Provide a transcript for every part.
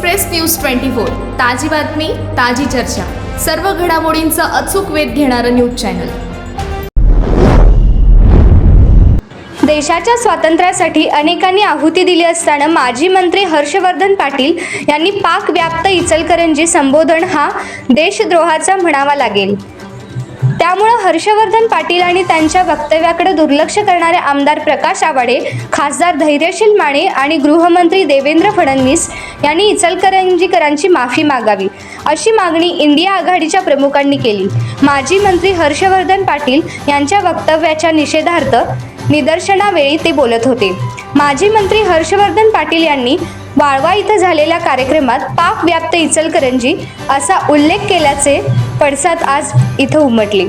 Express news twenty four. ताजी बातमी ताजी चर्चा. सर्व घडामोडींचा अचूक वेध घेणारं न्यूज चॅनल. देशाच्या स्वातंत्र्यासाठी अनेकांनी आहुती दिली असताना माजी मंत्री हर्षवर्धन पाटील यांनी पाक व्याप्त इचलकरंजी संबोधन हा देशद्रोहाचा म्हणावा लागेल. त्यामुळं हर्षवर्धन पाटील आणि त्यांच्या वक्तव्याकडे दुर्लक्ष करणारे आमदार प्रकाश आवाडे खासदार धैर्यशील माने आणि गृहमंत्री देवेंद्र फडणवीस यांनी इचलकरंजीकरांची माफी मागावी अशी मागणी इंडिया आघाडीच्या प्रमुखांनी केली. माजी मंत्री हर्षवर्धन पाटील यांच्या वक्तव्याच्या निषेधार्थ निदर्शनावेळी ते बोलत होते. माजी मंत्री हर्षवर्धन पाटील यांनी वाळवा इथं झालेल्या कार्यक्रमात पाक व्याप्त इचलकरंजी असा उल्लेख केल्याचे पडसाद आज इथं उमटले.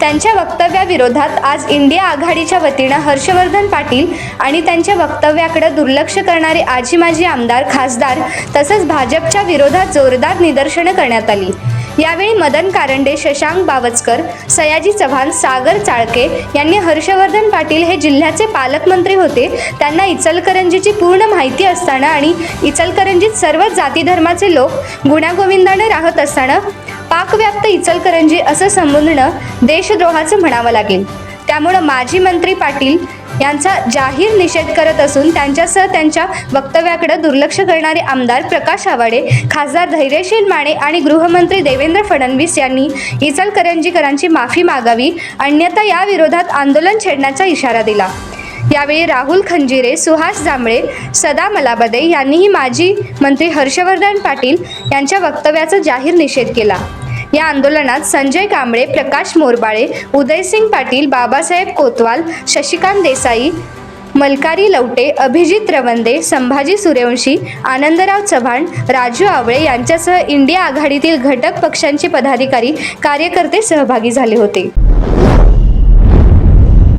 त्यांच्या वक्तव्याविरोधात आज इंडिया आघाडीच्या वतीनं हर्षवर्धन पाटील आणि त्यांच्या वक्तव्याकडे दुर्लक्ष करणारे आजी माजी आमदार खासदार तसंच भाजपच्या विरोधात जोरदार निदर्शनं करण्यात आली. यावेळी मदन कारंडे शशांक बावचकर सयाजी चव्हाण सागर चाळके यांनी हर्षवर्धन पाटील हे जिल्ह्याचे पालकमंत्री होते. त्यांना इचलकरंजीची पूर्ण माहिती असताना आणि इचलकरंजीत सर्वच जाती धर्माचे लोक गुण्यागोविंदाने राहत असताना पाकव्याप्त इचलकरंजी असं संबोधणं देशद्रोहाचं म्हणावं लागेल. त्यामुळं माजी मंत्री पाटील यांचा जाहीर निषेध करत असून त्यांच्यासह त्यांच्या वक्तव्याकडे दुर्लक्ष करणारे आमदार प्रकाश आवाडे खासदार धैर्यशील माने आणि गृहमंत्री देवेंद्र फडणवीस यांनी इचलकरंजीकरांची माफी मागावी अन्यथा या विरोधात आंदोलन छेडण्याचा इशारा दिला. यावेळी राहुल खंजिरे सुहास जांभळे सदा मलाबदे यांनीही माजी मंत्री हर्षवर्धन पाटील यांच्या वक्तव्याचा जाहीर निषेध केला. या आंदोलनात संजय कांबळे प्रकाश मोरबाळे उदयसिंग पाटील बाबासाहेब कोतवाल शशिकांत देसाई मलकारी लवटे अभिजित रवंदे संभाजी सूर्यवंशी आनंदराव चव्हाण राजू आवळे यांच्यासह इंडिया आघाडीतील घटक पक्षांचे पदाधिकारी कार्यकर्ते सहभागी झाले होते.